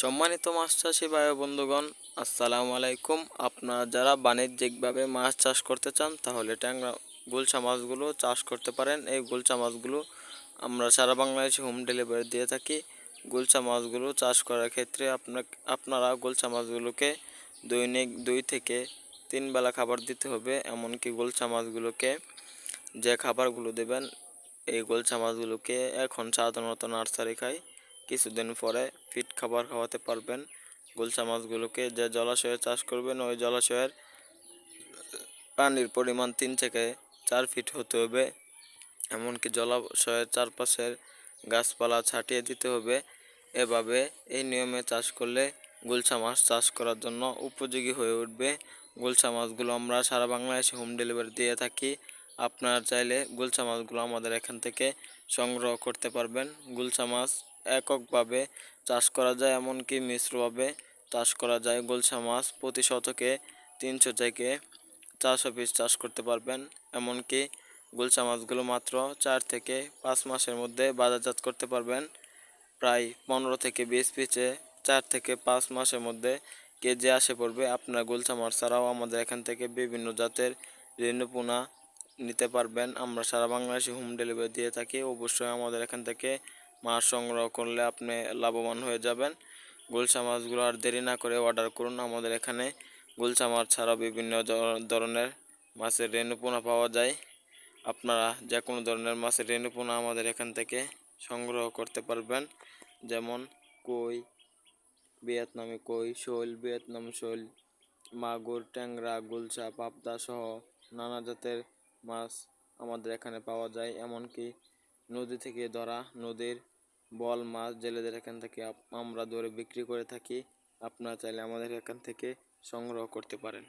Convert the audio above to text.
সম্মানিত মাছ চাষি ভাই বন্ধুগণ, আসসালামু আলাইকুম। আপনারা যারা বাণিজ্যিকভাবে মাছ চাষ করতে চান, তাহলে ট্যাংরা গুলশা মাছগুলো চাষ করতে পারেন। এই গুলশা মাছগুলো আমরা সারা বাংলাদেশে হোম ডেলিভারি দিয়ে থাকি। গুলশা মাছগুলো চাষ করার ক্ষেত্রে আপনার আপনারা গুলশা মাছগুলোকে দৈনিক দুই থেকে তিন বেলা খাবার দিতে হবে। এমনকি গুলশা মাছগুলোকে যে খাবারগুলো দেবেন, এই গোলচা মাছগুলোকে এখন সাধারণত নার্সারি খায়। কিছুদিন পরে ফিট খাবার খাওয়াতে পারবেন। গোলচা মাছগুলোকে যে জলাশয়ে চাষ করবেন, ওই জলাশয়ের পানির পরিমাণ তিন থেকে চার ফিট হতে হবে। এমনকি জলাশয়ের চারপাশের গাছপালা ছাটিয়ে দিতে হবে। এভাবে এই নিয়মে চাষ করলে গুলশা মাছ চাষ করার জন্য উপযোগী হয়ে উঠবে। গুলশা মাছগুলো আমরা সারা বাংলাদেশে হোম ডেলিভারি দিয়ে থাকি। আপনারা চাইলে গুলশা মাছগুলো আমাদের এখান থেকে সংগ্রহ করতে পারবেন। গুলশা মাছ এককভাবে চাষ করা যায়, এমনকি মিশ্রভাবে চাষ করা যায়। গুলশা মাছ প্রতি শতকে তিনশো থেকে চারশো পিস চাষ করতে পারবেন। এমনকি গুলশা মাছগুলো মাত্র চার থেকে পাঁচ মাসের মধ্যে বাজারজাত করতে পারবেন। প্রায় পনেরো থেকে বিশ পিসে চার থেকে পাঁচ মাসের মধ্যে কেজি আসে পড়বে। আপনার গুলশা মাছ ছাড়াও আমাদের এখান থেকে বিভিন্ন জাতের রেণুপোনা নিতে পারবেন। আমরা সারা বাংলাদেশে হোম ডেলিভারি দিয়ে থাকি। অবশ্যই আমাদের এখান থেকে মাছ সংগ্রহ করলে আপনি লাভবান হয়ে যাবেন। গুলশা মাছগুলো আর দেরি না করে অর্ডার করুন। আমাদের এখানে গুলশা মাছ ছাড়াও বিভিন্ন ধরনের মাছের রেণুপোনা পাওয়া যায়। আপনারা যে কোনো ধরনের মাছের রেণুপোনা আমাদের এখান থেকে সংগ্রহ করতে পারবেন। যেমন কই, ভিয়েতনামি কই, শোল, ভিয়েতনাম শোল, মাগুর, ট্যাংরা, গুলশা, পাবদা সহ নানা জাতের মাছ আমাদের এখানে পাওয়া যায়। এমনকি নদী থেকে ধরা নদীর বল, মাছ জেলেদের এখান থেকে আমরা ধরে বিক্রি করে থাকি। আপনারা চাইলে আমাদের এখান থেকে সংগ্রহ করতে পারেন।